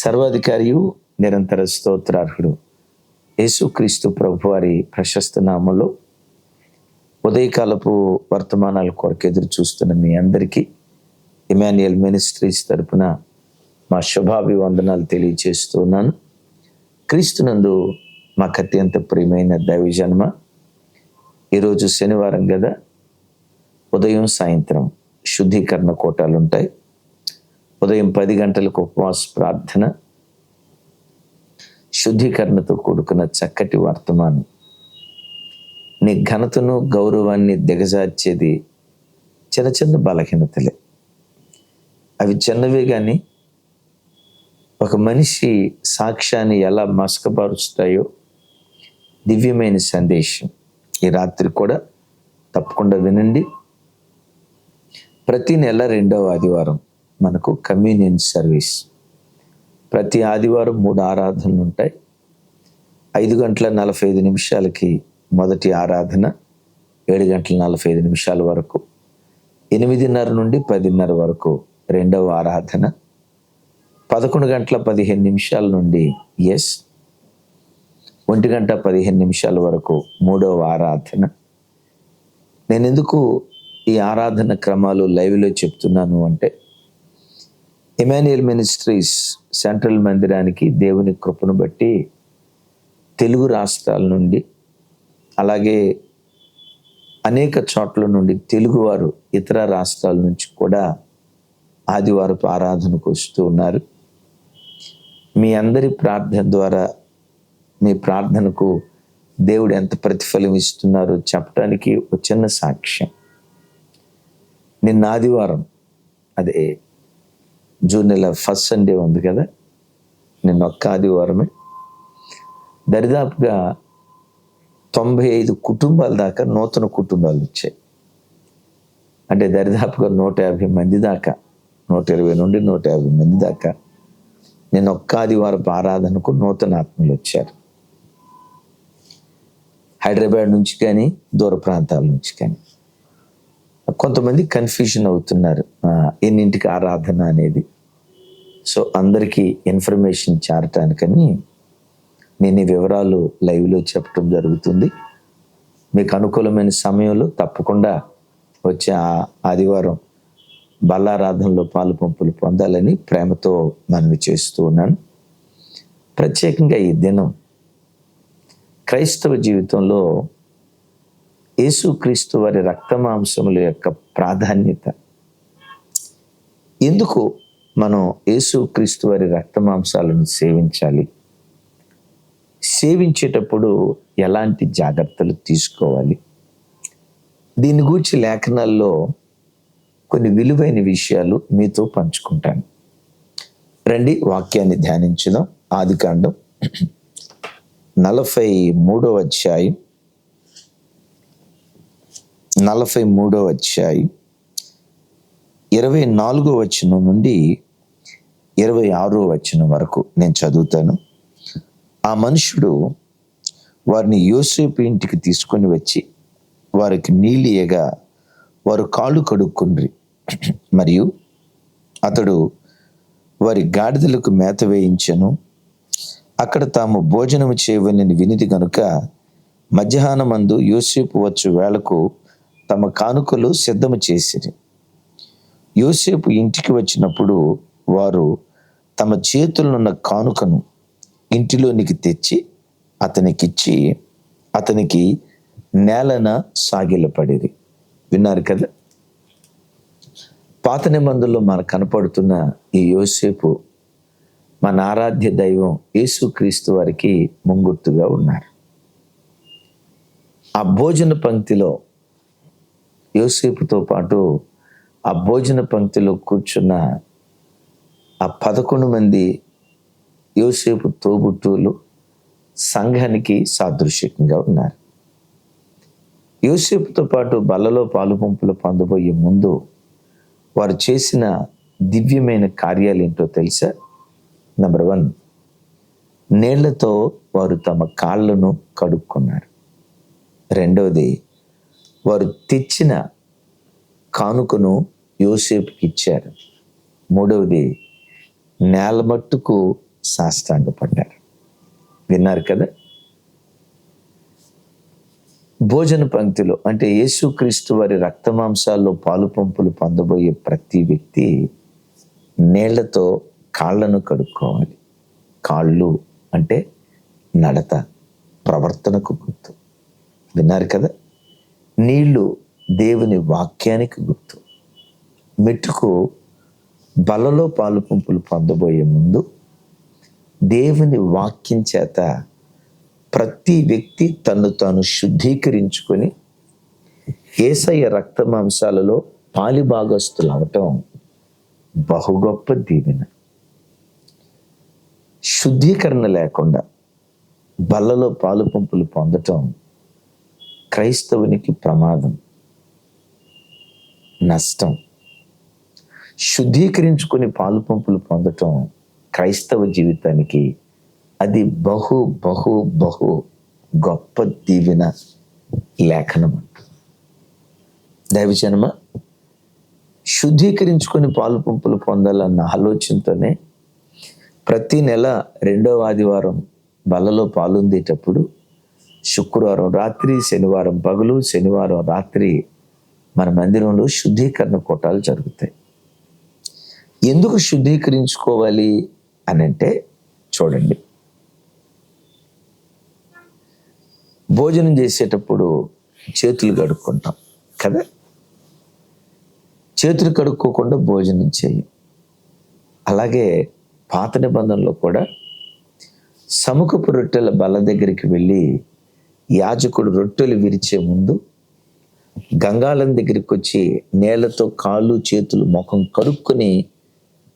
సర్వాధికారియు నిరంతర స్తోత్రార్హుడు. యేసుక్రీస్తు ప్రభువారి ప్రశస్త నామంలో ఉదయకాలపు వర్తమానాల కొరకు ఎదురు చూస్తున్న మీ అందరికీ ఇమాన్యుయల్ మినిస్ట్రీస్ తరపున మా శుభాభివందనాలు తెలియజేస్తున్నాను క్రీస్తునందు మాకు అత్యంత ప్రియమైన దైవజన్మ ఈరోజు శనివారం కదా ఉదయం సాయంత్రం శుద్ధీకరణ కోటాలు ఉంటాయి ఉదయం పది గంటలకు ఉపవాస ప్రార్థన శుద్ధీకరణతో కూడుకున్న చక్కటి వర్తమానం. నీ ఘనతను గౌరవాన్ని దిగజార్చేది చిన్న చిన్న బలహీనతలే. అవి చిన్నవే కానీ ఒక మనిషి సాక్ష్యాన్ని ఎలా మసకపరుస్తాయో దివ్యమైన సందేశం. ఈ రాత్రి కూడా తప్పకుండా వినండి. ప్రతి నెల రెండవ ఆదివారం మనకు కమ్యూనియన్ సర్వీస్ ప్రతి ఆదివారం మూడు ఆరాధనలు ఉంటాయి. ఐదు గంటల నలభై ఐదు నిమిషాలకి మొదటి ఆరాధన ఏడు గంటల నలభై ఐదు నిమిషాల వరకు ఎనిమిదిన్నర నుండి పదిన్నర వరకు రెండవ ఆరాధన పదకొండు గంటల పదిహేను నిమిషాల నుండి ఎస్ ఒంటి గంట పదిహేను నిమిషాల వరకు మూడవ ఆరాధన. నేను ఎందుకు ఈ ఆరాధన క్రమాలు లైవ్లో చెప్తున్నాను అంటే ఇమాన్యుయల్ మినిస్ట్రీస్ సెంట్రల్ మందిరానికి దేవుని కృపను బట్టి తెలుగు రాష్ట్రాల నుండి అలాగే అనేక చోట్ల నుండి తెలుగువారు ఇతర రాష్ట్రాల నుంచి కూడా ఆదివారపు ఆరాధనకు వస్తూ ఉన్నారు. మీ అందరి ప్రార్థన ద్వారా మీ ప్రార్థనకు దేవుడు ఎంత ప్రతిఫలం ఇస్తున్నారో చెప్పడానికి ఒక చిన్న సాక్ష్యం. నిన్న ఆదివారం అదే జూన్ నెల ఫస్ట్ సండే ఉంది కదా? నిన్న ఒక్క ఆదివారమే. దరిదాపుగా తొంభై ఐదు కుటుంబాల దాకా నూతన కుటుంబాలు వచ్చాయి. అంటే దరిదాపుగా నూట యాభై మంది దాకా నూట ఇరవై నుండి నూట యాభై మంది దాకా నేను ఒక్క ఆదివారపు ఆరాధనకు నూతన ఆత్మలు వచ్చారు. హైదరాబాద్ నుంచి కానీ దూర ప్రాంతాల నుంచి కానీ. కొంతమంది కన్ఫ్యూజన్ అవుతున్నారు. ఎన్నింటికి ఆరాధన అనేది. సో అందరికీ ఇన్ఫర్మేషన్ చేరటానికని నేను ఈ వివరాలు లైవ్లో చెప్పడం జరుగుతుంది. మీకు అనుకూలమైన సమయంలో తప్పకుండా వచ్చే ఆదివారం బల్లారాధనలో పాలు పంపులు పొందాలని ప్రేమతో మనవి చేస్తూ ఉన్నాను. ప్రత్యేకంగా ఈ దినం క్రైస్తవ జీవితంలో యేసుక్రీస్తు వారి రక్తమాంసముల యొక్క ప్రాధాన్యత. ఎందుకు మనం యేసుక్రీస్తు వారి రక్తమాంసాలను సేవించాలి? సేవించేటప్పుడు ఎలాంటి జాగ్రత్తలు తీసుకోవాలి? దీని గురించి లేఖనాల్లో కొన్ని విలువైన విషయాలు మీతో పంచుకుంటాను. రండి వాక్యాన్ని ధ్యానించుదాం. ఆది కాండం నలభై మూడో అధ్యాయం నలభై మూడో అధ్యాయం ఇరవై నాలుగో వచనం నుండి ఇరవై ఆరో వచనం వరకు నేను చదువుతాను. ఆ మనుషుడు వారిని యోసేపు ఇంటికి తీసుకొని వచ్చి వారికి నీలియగా వారు కాళ్ళు కడుక్కుండ్రి. మరియు అతడు వారి గాడిదలకు మేత వేయించను. అక్కడ తాము భోజనము చేయవలని వినిది మధ్యాహ్నం మధ్యాహ్నమందు యోసేపు వచ్చు వేళకు తమ కానుకలు సిద్ధము చేసిరి. యోసేపు ఇంటికి వచ్చినప్పుడు వారు తమ చేతులున్న కానుకను ఇంటిలోనికి తెచ్చి అతనికిచ్చి అతనికి నేలన సాగిలపడిరి. విన్నారు కదా? పాత నిబంధనలో మనకు కనపడుతున్న ఈ యోసేపు మన ఆరాధ్య దైవం యేసుక్రీస్తు వారికి ముంగుర్తుగా ఉన్నారు. ఆ భోజన పంక్తిలో యోసేపుతో పాటు ఆ భోజన పంక్తిలో కూర్చున్న ఆ పదకొండు మంది యోసేపు తోబుట్టువులు సంఘానికి సాదృశ్యంగా ఉన్నారు. యోసేపుతో పాటు బల్లలో పాలు పంపులు పొందబోయే ముందు వారు చేసిన దివ్యమైన కార్యాలు ఏంటో తెలుసా? నెంబర్ వన్ నీళ్ళతో వారు తమ కాళ్ళను కడుక్కున్నారు. రెండవది వారు తెచ్చిన కానుకను యోసేపుకి ఇచ్చారు. మూడవది నేల మట్టుకు సాష్టాంగపడ్డారు. విన్నారు కదా? భోజన పంక్తిలో అంటే యేసుక్రీస్తు వారి రక్తమాంసాల్లో పాలు పంపులు పొందబోయే ప్రతి వ్యక్తి నీళ్ళతో కాళ్ళను కడుక్కోవాలి. కాళ్ళు అంటే నడత ప్రవర్తనకు గుర్తు. విన్నారు కదా? నీళ్ళు దేవుని వాక్యానికి గుర్తు. మెట్టుకు బలలో పాలు పంపులు పొందబోయే ముందు దేవుని వాక్యం చేత ప్రతి వ్యక్తి తను తాను శుద్ధీకరించుకొని ఏసయ్య రక్త మాంసాలలో పాలిభాగస్తులు అవటం బహు గొప్ప దీవెన. శుద్ధీకరణ లేకుండా బల్లలో పాలు పంపులు పొందటం క్రైస్తవునికి ప్రమాదం నష్టం. శుద్ధీకరించుకొని పాలు పంపులు పొందటం క్రైస్తవ జీవితానికి అది బహు బహు బహు గొప్ప దీవెన లేఖనం. దైవజనమ శుద్ధీకరించుకొని పాలు పంపులు పొందాలన్న ఆలోచనతోనే ప్రతి నెల రెండవ ఆదివారం బలలో పాలుందేటప్పుడు శుక్రవారం రాత్రి శనివారం పగులు శనివారం రాత్రి మన మందిరంలో శుద్ధీకరణ కోటాలు జరుగుతాయి. ఎందుకు శుద్ధీకరించుకోవాలి అని అంటే చూడండి. భోజనం చేసేటప్పుడు చేతులు కడుక్కుంటాం కదా? చేతులు కడుక్కోకుండా భోజనం చేయం. అలాగే పాత నిబంధనలో కూడా సముఖపు రొట్టెల బల్ల దగ్గరికి వెళ్ళి యాజకుడు రొట్టెలు విరిచే ముందు గంగాళం దగ్గరికి వచ్చి నేలతో కాళ్ళు చేతులు ముఖం కరుక్కుని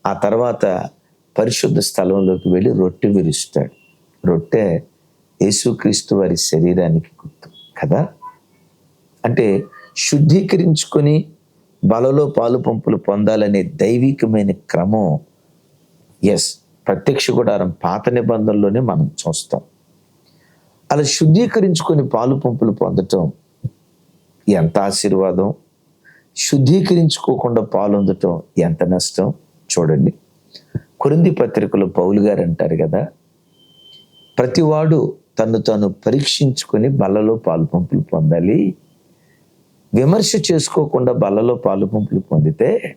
ఆ తర్వాత పరిశుద్ధ స్థలంలోకి వెళ్ళి రొట్టె విరుస్తాడు. రొట్టె యేసుక్రీస్తు వారి శరీరానికి గుర్తు కదా? అంటే శుద్ధీకరించుకొని బలలో పాలు పంపులు పొందాలనే దైవికమైన క్రమం ఎస్ ప్రత్యక్ష గుడారం పాత నిబంధనలోనే మనం చూస్తాం. అలా శుద్ధీకరించుకొని పాలు పంపులు పొందటం ఎంత ఆశీర్వాదం? శుద్ధీకరించుకోకుండా పాలు పొందటం ఎంత నష్టం? చూడండి. కొరింది పత్రికలో పౌలు గారు అంటారు కదా ప్రతివాడు తను తాను పరీక్షించుకొని బల్లలో పాలు పంపులు పొందాలి. విమర్శ చేసుకోకుండా బల్లలో పాలు పంపులు పొందితే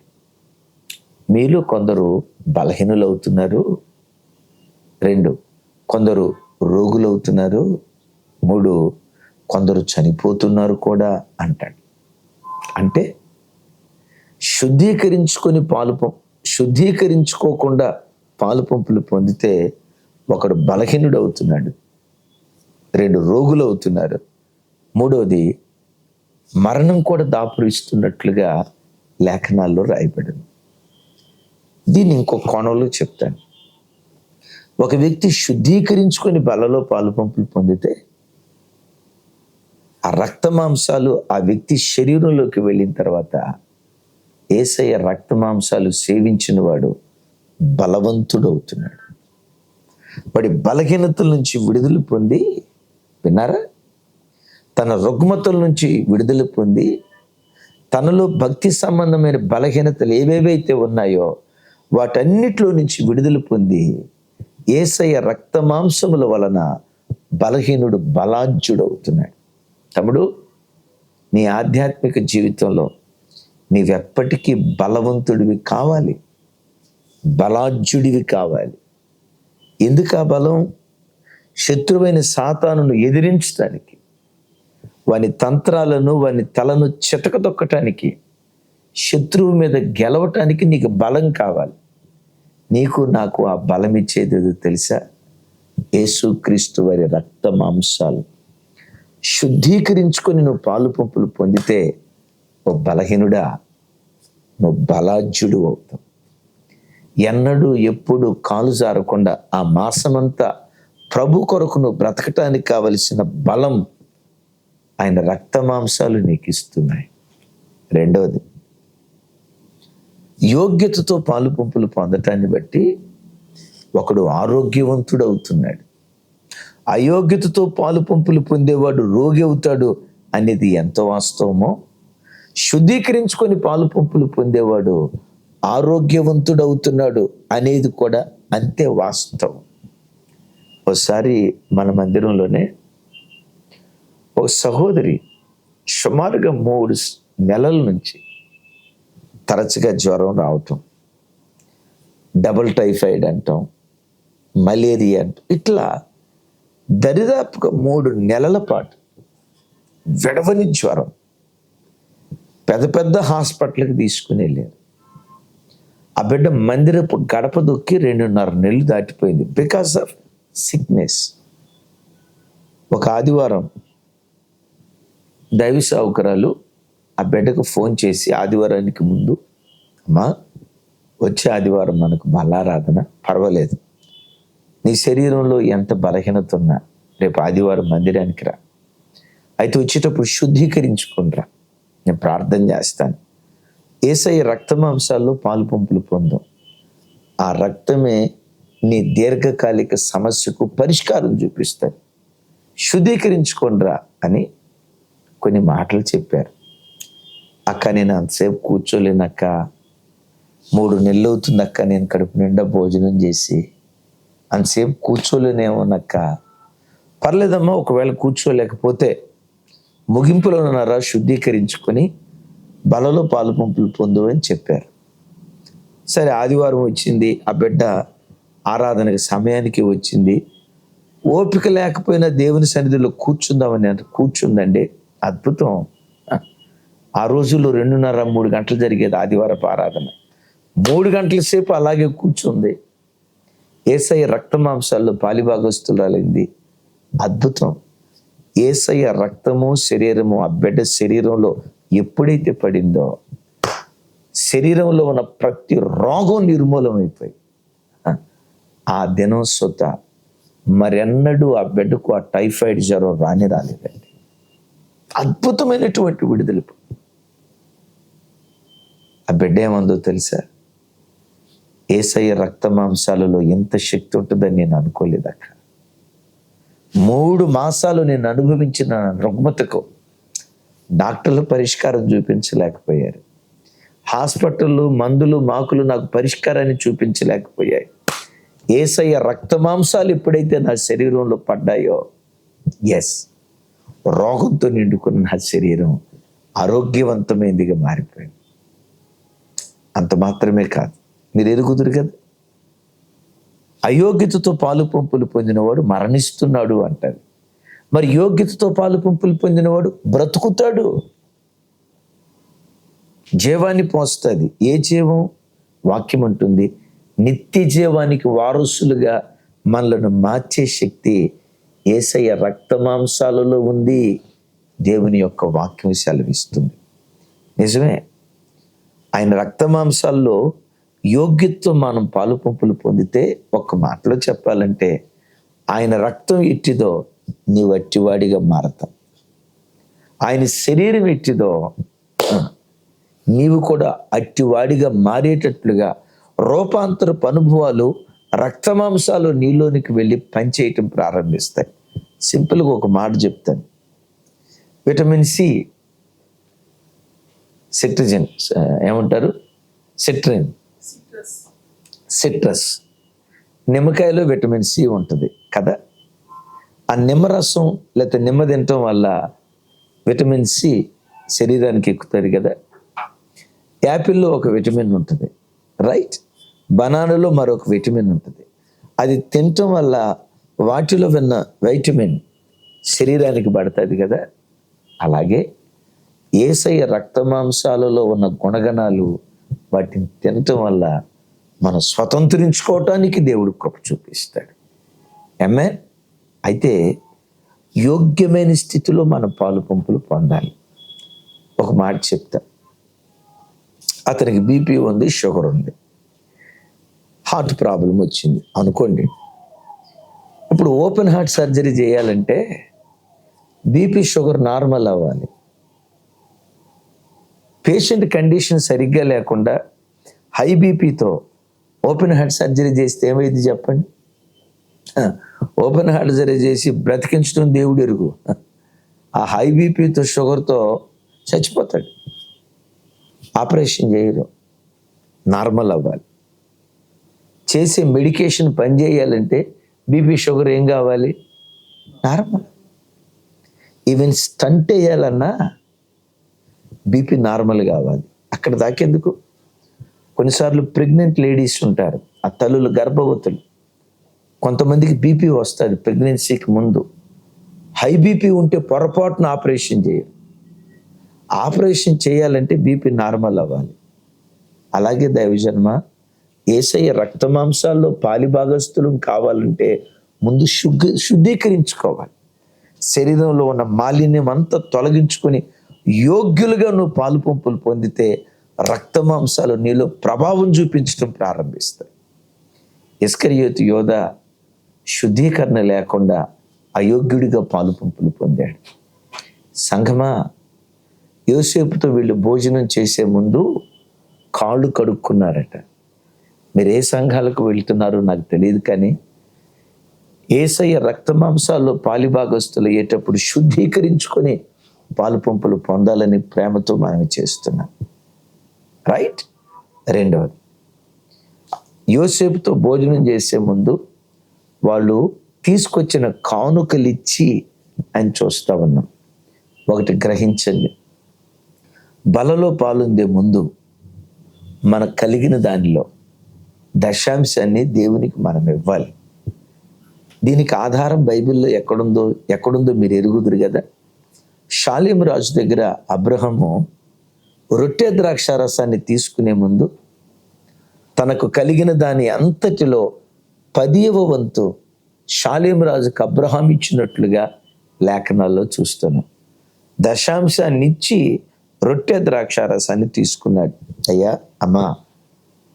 మీలో కొందరు బలహీనులవుతున్నారు. రెండు కొందరు రోగులవుతున్నారు. మూడు కొందరు చనిపోతున్నారు కూడా అంటాడు. అంటే శుద్ధీకరించుకొని పాలు శుద్ధీకరించుకోకుండా పాలు పంపులు పొందితే ఒకడు బలహీనుడు అవుతున్నాడు రెండు రోగులు అవుతున్నారు మూడవది మరణం కూడా దాపురిస్తున్నట్లుగా లేఖనాల్లో రాయబడింది. దీన్ని ఇంకో కోణంలో చెప్తాను. ఒక వ్యక్తి శుద్ధీకరించుకొని బలలో పాలు పంపులు పొందితే ఆ రక్త మాంసాలు ఆ వ్యక్తి శరీరంలోకి వెళ్ళిన తర్వాత ఏసయ్య రక్త మాంసాలు సేవించిన వాడు బలవంతుడు అవుతున్నాడు వాడి బలహీనతల నుంచి విడుదల పొంది విన్నారా? తన రుగ్మతల నుంచి విడుదల పొంది తనలో భక్తి సంబంధమైన బలహీనతలు ఏవేవైతే ఉన్నాయో వాటన్నిటిలో నుంచి విడుదల పొంది ఏసయ్య రక్త మాంసముల వలన బలహీనుడు బలాజ్యుడవుతున్నాడు తమ్ముడు నీ ఆధ్యాత్మిక జీవితంలో నీవెప్పటికీ బలవంతుడివి కావాలి. బలాజ్యుడివి కావాలి. ఎందుకు ఆ బలం? శత్రువైన సాతానును ఎదిరించడానికి వాని తంత్రాలను వాని తలను చితకదొక్కటానికి శత్రువు మీద గెలవటానికి నీకు బలం కావాలి. నీకు నాకు ఆ బలం ఇచ్చేది తెలుసా? యేసుక్రీస్తు వారి రక్త మాంసాలు. శుద్ధీకరించుకొని నువ్వు పాలు పంపులు పొందితే ఓ బలహీనుడా నువ్వు బలాజ్యుడు అవుతావు. ఎన్నడూ ఎప్పుడు కాలు జారకుండా ఆ మాసమంతా ప్రభు కొరకు నువ్వు బ్రతకటానికి కావలసిన బలం ఆయన రక్త మాంసాలు నీకు ఇస్తున్నాయి రెండవది యోగ్యతతో పాలు పంపులు పొందటాన్ని బట్టి ఒకడు ఆరోగ్యవంతుడు అవుతున్నాడు అయోగ్యతతో పాలు పంపులు పొందేవాడు రోగి అవుతాడు అనేది ఎంత వాస్తవమో? శుద్ధీకరించుకొని పాలు పంపులు పొందేవాడు ఆరోగ్యవంతుడు అవుతున్నాడు అనేది కూడా అంతే వాస్తవం. ఒకసారి మన మందిరంలోనే ఒక సహోదరి సుమారుగా మూడు నెలల నుంచి తరచుగా జ్వరం రావటం డబుల్ టైఫాయిడ్ అంటాం మలేరియా అంటాం ఇట్లా దరిదాపుగా మూడు నెలల పాటు విడవని జ్వరం. పెద్ద పెద్ద హాస్పిటల్కి తీసుకుని వెళ్ళారు ఆ బిడ్డ మందిరపు గడప దొక్కి రెండున్నర నెలలు దాటిపోయింది. బికాస్ ఆఫ్ సిక్నెస్ ఒక ఆదివారం దైవ సౌకర్యాలు ఆ బిడ్డకు ఫోన్ చేసి ఆదివారానికి ముందు అమ్మా వచ్చే ఆదివారం మనకు బలారాధన పర్వాలేదు. నీ శరీరంలో ఎంత బలహీనత ఉన్నా రేపు ఆదివారం మందిరానికి రా. అయితే వచ్చేటప్పుడు శుద్ధీకరించుకునిరా నేను ప్రార్థన చేస్తాను. ఏసయ్య రక్తమాంశాల్లో పాలు పంపులు పొందాం. ఆ రక్తమే నీ దీర్ఘకాలిక సమస్యకు పరిష్కారం చూపిస్తాను శుద్ధీకరించుకోండిరా అని కొన్ని మాటలు చెప్పారు. అక్క నేను అంతసేపు కూర్చోలేనక్క. మూడు నెలలు అవుతుందక్క నేను కడుపు నిండా భోజనం చేసి అంతసేపు కూర్చోలేనేమోనక్క. పర్లేదమ్మా ఒకవేళ కూర్చోలేకపోతే ముగింపులో ఉన్నారా శుద్ధీకరించుకొని బలలో పాలు పంపులు పొందు అని చెప్పారు. సరే ఆదివారం వచ్చింది ఆ బిడ్డ ఆరాధనకి సమయానికి వచ్చింది. ఓపిక లేకపోయినా దేవుని సన్నిధిలో కూర్చుందామని అంటే కూర్చుందండి. అద్భుతం. ఆ రోజుల్లో రెండున్నర మూడు గంటలు జరిగేది ఆదివారపు ఆరాధన. మూడు గంటల సేపు అలాగే కూర్చుంది. ఏసయ్య రక్త మాంసాల్లో పాలిభాగస్తురాలైంది. అద్భుతం. ఏసయ్య రక్తము శరీరము ఆ బిడ్డ శరీరంలో ఎప్పుడైతే పడిందో శరీరంలో ఉన్న ప్రతి రోగం నిర్మూలమైపోయి ఆ దినం సొత మరెన్నడూ ఆ బిడ్డకు ఆ టైఫాయిడ్ జ్వరం రాని రాలేదండి. అద్భుతమైనటువంటి విడుదల. ఆ బిడ్డ ఏమందో తెలుసా? ఏసయ్య రక్త మాంసాలలో ఎంత శక్తి ఉంటుందని నేను అనుకోలేదు అక్కడ. మూడు మాసాలు నేను అనుభవించిన రుగ్మతకు డాక్టర్లు పరిష్కారం చూపించలేకపోయారు. హాస్పిటళ్ళు మందులు మాకులు నాకు పరిష్కారాన్ని చూపించలేకపోయాయి. ఏసయ్య రక్త మాంసాలు ఎప్పుడైతే నా శరీరంలో పడ్డాయో ఎస్ రోగంతో నిండుకున్న నా శరీరం ఆరోగ్యవంతమైనదిగా మారిపోయింది. అంత మాత్రమే కాదు. మీరు ఎరుగుదురు కదా? అయోగ్యతతో పాలు పంపులు పొందినవాడు మరణిస్తున్నాడు అంటారు మరి యోగ్యతతో పాలు పంపులు పొందినవాడు బ్రతుకుతాడు. జీవాన్ని పోస్తుంది. ఏ జీవం? వాక్యం అంటుంది నిత్య జీవానికి వారసులుగా మనలను మార్చే శక్తి ఏసయ్య రక్త మాంసాలలో ఉంది. దేవుని యొక్క వాక్యం సెలవిస్తుంది. నిజమే. ఆయన రక్త యోగ్యత్వం మనం పాలు పంపులు పొందితే ఒక్క మాటలో చెప్పాలంటే ఆయన రక్తం ఎట్టిదో నీ వట్టివాడిగా మారతాం ఆయన శరీరం ఎట్టిదో నీవు కూడా అట్టివాడిగా మారేటట్లుగా రూపాంతరపు అనుభవాలు రక్తమాంసాలు నీలోనికి వెళ్ళి పనిచేయటం ప్రారంభిస్తాయి. సింపుల్గా ఒక మాట చెప్తాను. విటమిన్ సి సిట్రిజన్ ఏమంటారు? సిట్రిన్. సిట్రస్. నిమ్మకాయలో విటమిన్ సి ఉంటుంది కదా? ఆ నిమ్మరసం లేకపోతే నిమ్మ తినటం వల్ల విటమిన్ సి శరీరానికి ఎక్కుతుంది కదా? యాపిల్లో ఒక విటమిన్ ఉంటుంది రైట్? బనానాలో మరొక విటమిన్ ఉంటుంది. అది తినటం వల్ల వాటిలో ఉన్న వైటమిన్ శరీరానికి పడుతుంది కదా? అలాగే ఏసయ్య రక్త మాంసాలలో ఉన్న గుణగణాలు వాటిని తినటం వల్ల మనం స్వతంత్రించుకోవటానికి దేవుడు కృప చూపిస్తాడు. ఎంఏ అయితే యోగ్యమైన స్థితిలో మన పాలు పంపులు పొందాలి. ఒక మాట చెప్తా. అతనికి బీపీ ఉంది షుగర్ ఉంది. హార్ట్ ప్రాబ్లం వచ్చింది. అనుకోండి. ఇప్పుడు ఓపెన్ హార్ట్ సర్జరీ చేయాలంటే బీపీ షుగర్ నార్మల్ అవ్వాలి. పేషెంట్ కండిషన్ సరిగ్గా లేకుండా హై బీపీతో ఓపెన్ హార్ట్ సర్జరీ చేస్తే ఏమైంది చెప్పండి? ఓపెన్ హార్ట్ సర్జరీ చేసి బ్రతికించడం దేవుడు ఎరుగు. ఆ హై బీపీతో షుగర్తో చచ్చిపోతాడు. ఆపరేషన్ చేయరు. నార్మల్ అవ్వాలి. చేసే మెడికేషన్ పనిచేయాలంటే బీపీ షుగర్ ఏం కావాలి? నార్మల్. ఈవెన్ స్టంట్ వేయాలన్నా బీపీ నార్మల్ కావాలి. అక్కడ దాకెందుకు? కొన్నిసార్లు ప్రెగ్నెంట్ లేడీస్ ఉంటారు ఆ తల్లులు గర్భవతులు. కొంతమందికి బీపీ వస్తుంది ప్రెగ్నెన్సీకి ముందు. హై బీపీ ఉంటే పొరపాటున ఆపరేషన్ చేయరు ఆపరేషన్ చేయాలంటే బీపీ నార్మల్ అవ్వాలి. అలాగే దైవజన్మ ఏసయ్య రక్త మాంసాల్లో పాలిభాగస్తులు కావాలంటే ముందు శుద్ధి శుద్ధీకరించుకోవాలి. శరీరంలో ఉన్న మాలిన్యం అంతా తొలగించుకొని యోగ్యులుగా నువ్వు పాలు పంపులు పొందితే రక్తమాంసాలు నీలో ప్రభావం చూపించడం ప్రారంభిస్తాయి. ఇస్కరియోతు యోధ శుద్ధీకరణ లేకుండా అయోగ్యుడిగా పాలు పంపులు పొందాడు. సంఘమా యోసేపుతో వీళ్ళు భోజనం చేసే ముందు కాళ్ళు కడుక్కున్నారట. మీరు ఏ సంఘాలకు వెళ్తున్నారో నాకు తెలియదు కానీ ఏసయ్య రక్తమాంసాల్లో పాలిభాగస్తులు అయ్యేటప్పుడు శుద్ధీకరించుకొని పాలు పంపులు పొందాలని ప్రేమతో మనం చేస్తున్నాం రైట్? రెండవది యోసేపుతో భోజనం చేసే ముందు వాళ్ళు తీసుకొచ్చిన కానుకలు ఇచ్చి అని చూస్తా ఉన్నాం. ఒకటి గ్రహించండి. బలలో పాలుందే ముందు మనకు కలిగిన దానిలో దశాంశాన్ని దేవునికి మనం ఇవ్వాలి. దీనికి ఆధారం బైబిల్లో ఎక్కడుందో ఎక్కడుందో మీరు ఎరుగుదురు కదా? షాలిం రాజు దగ్గర అబ్రహము రొట్టె ద్రాక్ష రసాన్ని తీసుకునే ముందు తనకు కలిగిన దాని అంతటిలో పదివ వంతు షాలేం రాజుకు అబ్రహాం ఇచ్చినట్లుగా లేఖనాల్లో చూస్తున్నాం దశాంశాన్ని ఇచ్చి రొట్టె ద్రాక్ష రసాన్ని తీసుకున్నాడు. అయ్యా అమ్మా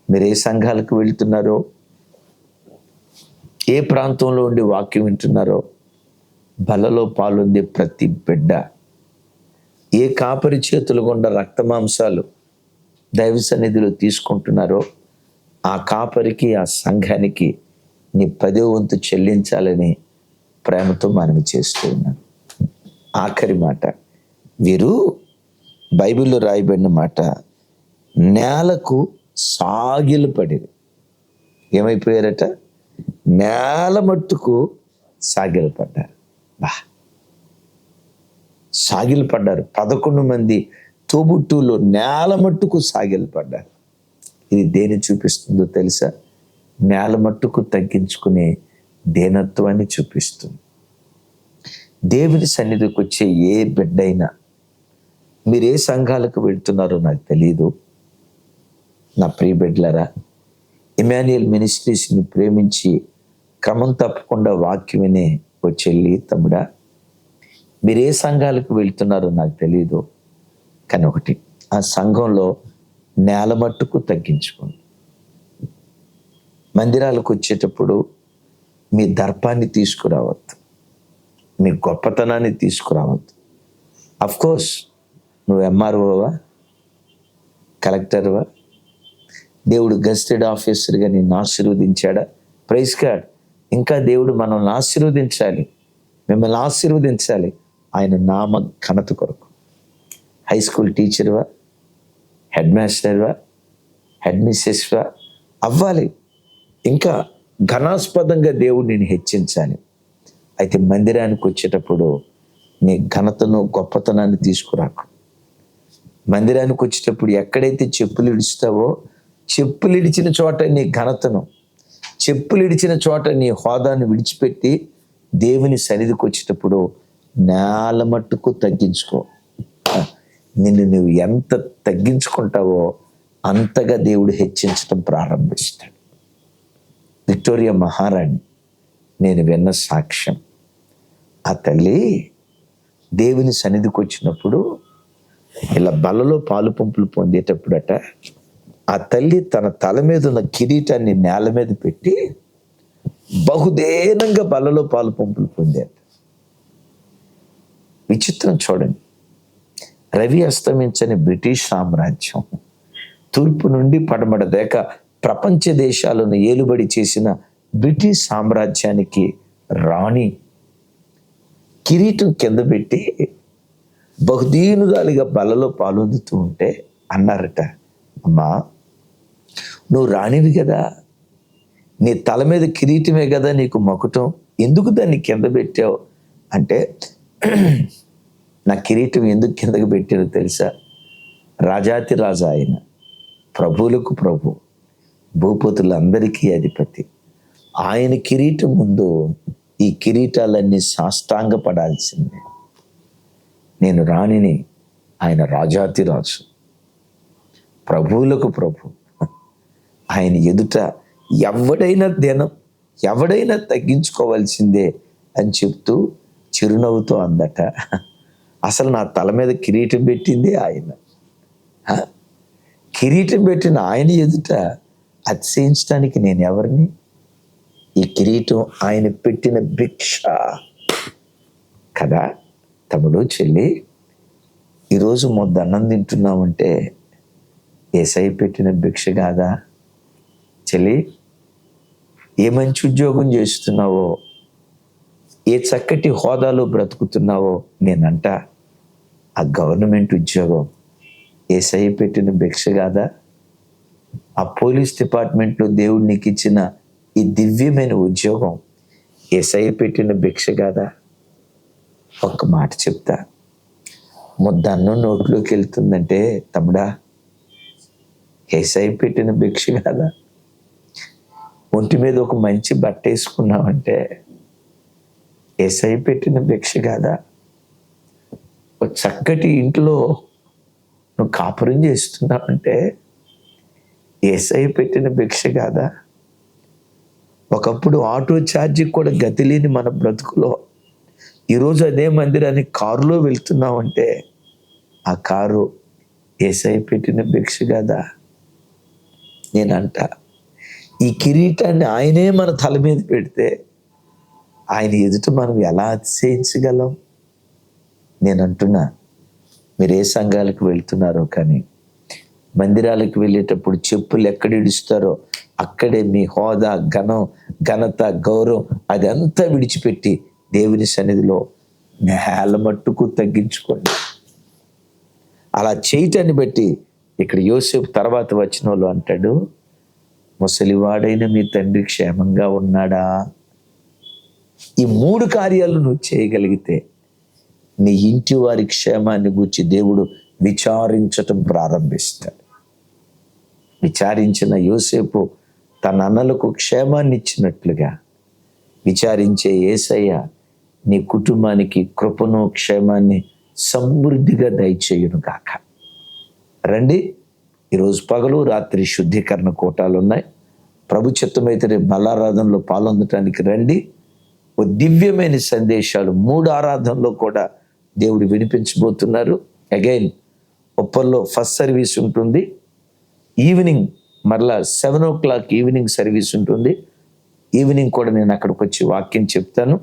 మీరు ఏ సంఘాలకు వెళ్తున్నారో ఏ ప్రాంతంలో ఉండి వాక్యం వింటున్నారో బలలో పాలుంది ప్రతి బిడ్డ ఏ కాపరి చేతులు గుండా రక్త మాంసాలు దైవ సన్నిధిలో తీసుకుంటున్నారో ఆ కాపరికి ఆ సంఘానికి నీ పదో వంతు చెల్లించాలని ప్రేమతో మనవి చేస్తూ ఉన్నాను. ఆఖరి మాట. వీరు బైబిల్లో రాయబడిన మాట నేలకు సాగిలు పడేది ఏమైపోయారట? నేల మట్టుకు సాగిలు పడ్డారు బా సాగిలపడ్డారు. పదకొండు మంది తోబుట్టులో నేల మట్టుకు సాగిలపడ్డారు. ఇది దేని చూపిస్తుందో తెలుసా? నేల మట్టుకు తగ్గించుకునే దేనత్వాన్ని చూపిస్తుంది. దేవుని సన్నిధికి వచ్చే ఏ బిడ్డైనా మీరు ఏ సంఘాలకు వెళ్తున్నారో నాకు తెలియదు నా ప్రియ బిడ్డలరా ఇమాన్యుయల్ మినిస్ట్రీస్ని ప్రేమించి క్రమం తప్పకుండా వాక్యమనే వచ్చి తమ్ముడా మీరు ఏ సంఘాలకు వెళ్తున్నారో నాకు తెలియదు కానీ ఒకటి ఆ సంఘంలో నేల మట్టుకు తగ్గించుకోండి. మందిరాలకు వచ్చేటప్పుడు మీ దర్పాన్ని తీసుకురావద్దు మీ గొప్పతనాన్ని తీసుకురావద్దు. అఫ్ కోర్స్ నువ్వు ఎంఆర్ఓవా కలెక్టర్వా? దేవుడు గస్టెడ్ ఆఫీసర్గా నిన్ను ఆశీర్వదించాడా? ప్రైస్ కార్డ్ ఇంకా దేవుడు మనల్ని ఆశీర్వదించాలి మిమ్మల్ని ఆశీర్వదించాలి. ఆయన నామ ఘనత కొరకు. హై స్కూల్ టీచర్వా హెడ్ మాస్టర్వా హెడ్ మిస్సెస్వా అవ్వాలి. ఇంకా ఘనాస్పదంగా దేవుడు నేను హెచ్చించాలి. అయితే మందిరానికి వచ్చేటప్పుడు నీ ఘనతను గొప్పతనాన్ని తీసుకురాకు. మందిరానికి వచ్చేటప్పుడు ఎక్కడైతే చెప్పులు ఇడుస్తావో చెప్పులు ఇడిచిన చోట నీ ఘనతను చెప్పులు ఇడిచిన చోట నీ హోదాను విడిచిపెట్టి దేవుని సన్నిధికి వచ్చేటప్పుడు నేల మట్టుకు తగ్గించుకో. నిన్ను నువ్వు ఎంత తగ్గించుకుంటావో అంతగా దేవుడు హెచ్చించడం ప్రారంభిస్తాడు. విక్టోరియా మహారాణి నేను విన్న సాక్ష్యం. ఆ తల్లి దేవుని సన్నిధికి వచ్చినప్పుడు ఇలా బలలో పాలు పంపులు పొందేటప్పుడట ఆ తల్లి తన తల మీద ఉన్న కిరీటాన్ని నేల మీద పెట్టి బహుదేనంగా బలలో పాలు పంపులు పొందారు విచిత్రం చూడండి. రవి అస్తమించని బ్రిటిష్ సామ్రాజ్యం. తూర్పు నుండి పడమడ దాకా ప్రపంచ దేశాలను ఏలుబడి చేసిన బ్రిటిష్ సామ్రాజ్యానికి రాణి. కిరీటం కింద పెట్టి బహుదీనురాలిగా బలలో పాలొందుతూ ఉంటే అన్నారట. అమ్మా నువ్వు రాణివి కదా. నీ తల మీద కిరీటమే కదా నీకు మకుటం. ఎందుకు దాన్ని కింద పెట్టావు? అంటే నా కిరీటం ఎందుకు కిందకు పెట్టారో తెలుసా? రాజాతి రాజా ఆయన ప్రభువులకు ప్రభు భూపతులందరికీ అధిపతి. ఆయన కిరీటం ముందు ఈ కిరీటాలన్నీ సాష్టాంగపడాల్సిందే. నేను రాణిని ఆయన రాజాతి రాజు. ప్రభువులకు ప్రభు ఆయన ఎదుట ఎవడైనా దినం ఎవడైనా తగ్గించుకోవాల్సిందే అని చెప్తూ చిరునవ్వుతో అందట. అసలు నా తల మీద కిరీటం పెట్టింది ఆయన. కిరీటం పెట్టిన ఆయన ఎదుట అతిశయించడానికి నేను ఎవరిని? ఈ కిరీటం ఆయన పెట్టిన భిక్ష. కదా తమ్ముడు చెల్లి? ఈరోజు మొద్దు అన్నం తింటున్నామంటే ఏసై పెట్టిన భిక్ష కాదా? చెల్లి ఏ మంచి ఉద్యోగం చేస్తున్నావో? ఏ చక్కటి హోదాలో బ్రతుకుతున్నావో నేనంట. ఆ గవర్నమెంట్ ఉద్యోగం ఏసై పెట్టిన భిక్ష కాదా? ఆ పోలీస్ డిపార్ట్మెంట్లో దేవుడు నీకు ఇచ్చిన ఈ దివ్యమైన ఉద్యోగం ఏసై పెట్టిన భిక్ష కాదా? ఒక్క మాట చెప్తా. ముద్ద అన్నం నోట్లోకి వెళ్తుందంటే తమ్ముడా ఏసై పెట్టిన భిక్ష కాదా? ఒంటి మీద ఒక మంచి బట్ట వేసుకున్నావంటే ఏసై పెట్టిన భిక్ష కాదా ఒక చక్కటి ఇంట్లో నువ్వు కాపురం చేస్తున్నావంటే ఏసై పెట్టిన భిక్ష కాదా ఒకప్పుడు ఆటో ఛార్జీ కూడా గతి లేని మన బ్రతుకులో ఈరోజు అదే మందిరానికి కారులో వెళ్తున్నామంటే ఆ కారు ఏసై పెట్టిన భిక్ష కాదా నేనంట ఈ కిరీటాన్ని ఆయనే మన తల మీద పెడితే ఆయన ఎదుట మనం ఎలా అతిశయించగలం? నేను అంటున్నా మీరు ఏ సంఘాలకు వెళ్తున్నారో కానీ మందిరాలకు వెళ్ళేటప్పుడు చెప్పులు ఎక్కడ ఇడుస్తారో అక్కడే మీ హోదా ఘనం ఘనత గౌరవం అదంతా విడిచిపెట్టి దేవుని సన్నిధిలో నేల మట్టుకు తగ్గించుకోండి. అలా చేయటాన్ని బట్టి ఇక్కడ యోసేపు తర్వాత వచ్చిన వాళ్ళు అంటాడు ముసలివాడైన మీ తండ్రి క్షేమంగా ఉన్నాడా? ఈ మూడు కార్యాలు నువ్వు చేయగలిగితే నీ ఇంటి వారి క్షేమాన్ని గూర్చి దేవుడు విచారించటం ప్రారంభిస్తాడు. విచారించిన యోసేపు తన అన్నలకు క్షేమాన్ని ఇచ్చినట్లుగా విచారించే ఏసయ్య నీ కుటుంబానికి కృపను క్షేమాన్ని సమృద్ధిగా దయచేయును గాక. రండి ఈరోజు పగలు రాత్రి శుద్ధీకరణ కోటాలు ఉన్నాయి ప్రభు చిత్తమైతే రేపు బలారాధనలో పాల్గొనడానికి రండి. దివ్యమైన సందేశాలు మూడు ఆరాధనలో కూడా దేవుడు వినిపించబోతున్నారు. అగైన్ ఒప్పల్లో ఫస్ట్ సర్వీస్ ఉంటుంది. ఈవినింగ్ మరలా seven o'clock evening service ఉంటుంది. ఈవినింగ్ కూడా నేను అక్కడికి వచ్చి వాక్యం చెప్తాను.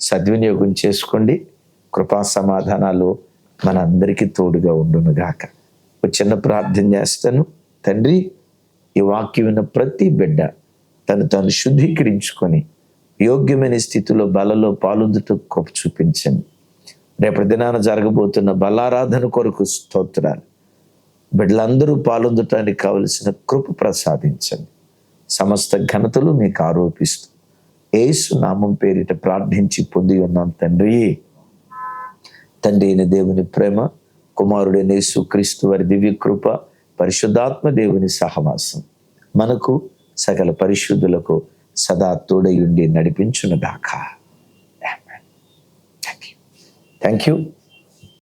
సద్వినియోగం చేసుకోండి. కృపా సమాధానాలు మన అందరికీ తోడుగా ఉండును గాక. ఒక చిన్న ప్రార్థన చేస్తాను. తండ్రి ఈ వాక్యం విన్న ప్రతి బిడ్డ తను తాను శుద్ధీకరించుకొని యోగ్యమైన స్థితిలో బలలో పాలుందుటూ కృప చూపించండి. రేపటి దినాన జరగబోతున్న బలారాధన కొరకు స్తోత్రాలు. బిడ్డలందరూ పాల్గొనడానికి కావలసిన కృప ప్రసాదించండి. సమస్త ఘనతలు మీకు ఆరోపిస్తూ ఏసు నామం పేరిట ప్రార్థించి పొంది ఉన్నాం తండ్రి. తండ్రి అయిన దేవుని ప్రేమ కుమారుడైన యేసు క్రీస్తు వారి దివ్య కృప పరిశుద్ధాత్మ దేవుని సహవాసం. మనకు సకల పరిశుద్ధులకు సదా తోడయుండి నడిపించునుగాక. Thank you thank you